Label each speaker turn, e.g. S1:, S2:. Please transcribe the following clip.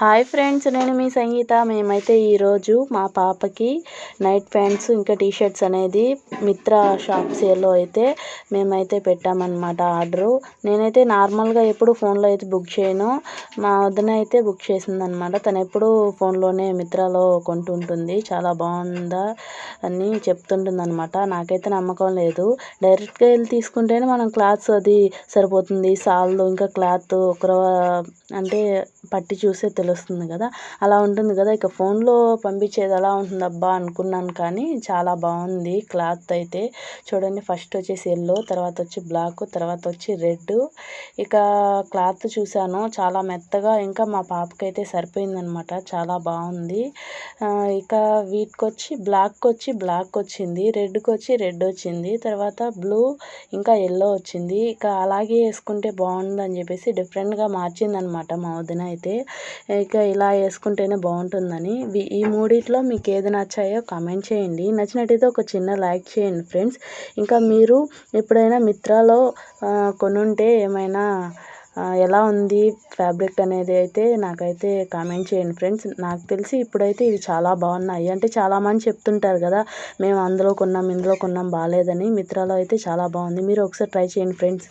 S1: Hi friends నేను మీ సంగీత. మేమైతే ఈరోజు మా పాపకి నైట్ ప్యాంట్స్ ఇంకా టీ షర్ట్స్ అనేది మిత్ర షాప్ సేల్లో అయితే మేమైతే పెట్టామన్నమాట ఆర్డరు. నేనైతే నార్మల్గా ఎప్పుడు ఫోన్లో అయితే బుక్ చేయను. మా వదిన అయితే బుక్ చేసిందనమాట తను ఎప్పుడు ఫోన్లోనే మిత్రాలో కొంటుంటుంది. చాలా బాగుందా అని చెప్తుంటుంది అనమాట నాకైతే నమ్మకం లేదు. డైరెక్ట్గా వెళ్ళి తీసుకుంటేనే మనం క్లాత్స్ అది సరిపోతుంది. సాల్లు ఇంకా క్లాత్ ఒకరో అంటే పట్టి చూసే తెలుస్తుంది. కదా. అలా ఉంటుంది కదా. ఇక ఫోన్లో పంపించేది ఎలా ఉంటుంది. అబ్బా అనుకున్నాను కానీ చాలా బాగుంది క్లాత్ అయితే. చూడండి ఫస్ట్ వచ్చేసి ఎల్లో తర్వాత వచ్చి బ్లాక్ తర్వాత వచ్చి రెడ్. ఇక క్లాత్ చూశాను. చాలా మెత్తగా ఇంకా మా పాపకైతే సరిపోయిందనమాట. చాలా బాగుంది. ఇక వీటికొచ్చి బ్లాక్ వచ్చి బ్లాక్ వచ్చింది. రెడ్కి వచ్చి రెడ్ వచ్చింది. తర్వాత బ్లూ ఇంకా ఎల్లో వచ్చింది. ఇక అలాగే వేసుకుంటే బాగుందని చెప్పేసి డిఫరెంట్గా మార్చిందనమాట మా వదిన అయితే. ఇక ఇలా వేసుకుంటేనే బాగుంటుందని. ఈ మూడిట్లో మీకు ఏది నచ్చాయో కామెంట్ చేయండి. నచ్చినట్టయితే ఒక చిన్న లైక్ చేయండి ఫ్రెండ్స్ ఇంకా మీరు ఎప్పుడైనా మిత్రాలో కొనుంటే ఏమైనా ఎలా ఉంది ఫ్యాబ్రిక్ అనేది అయితే నాకైతే కామెంట్ చేయండి ఫ్రెండ్స్ నాకు తెలిసి ఇప్పుడైతే ఇవి చాలా బాగున్నాయి. అంటే చాలామంది చెప్తుంటారు కదా మేము అందులో కొన్నాం ఇందులో కొన్నాం బాగాలేదని. మిత్రాలో అయితే చాలా బాగుంది. మీరు ఒకసారి ట్రై చేయండి ఫ్రెండ్స్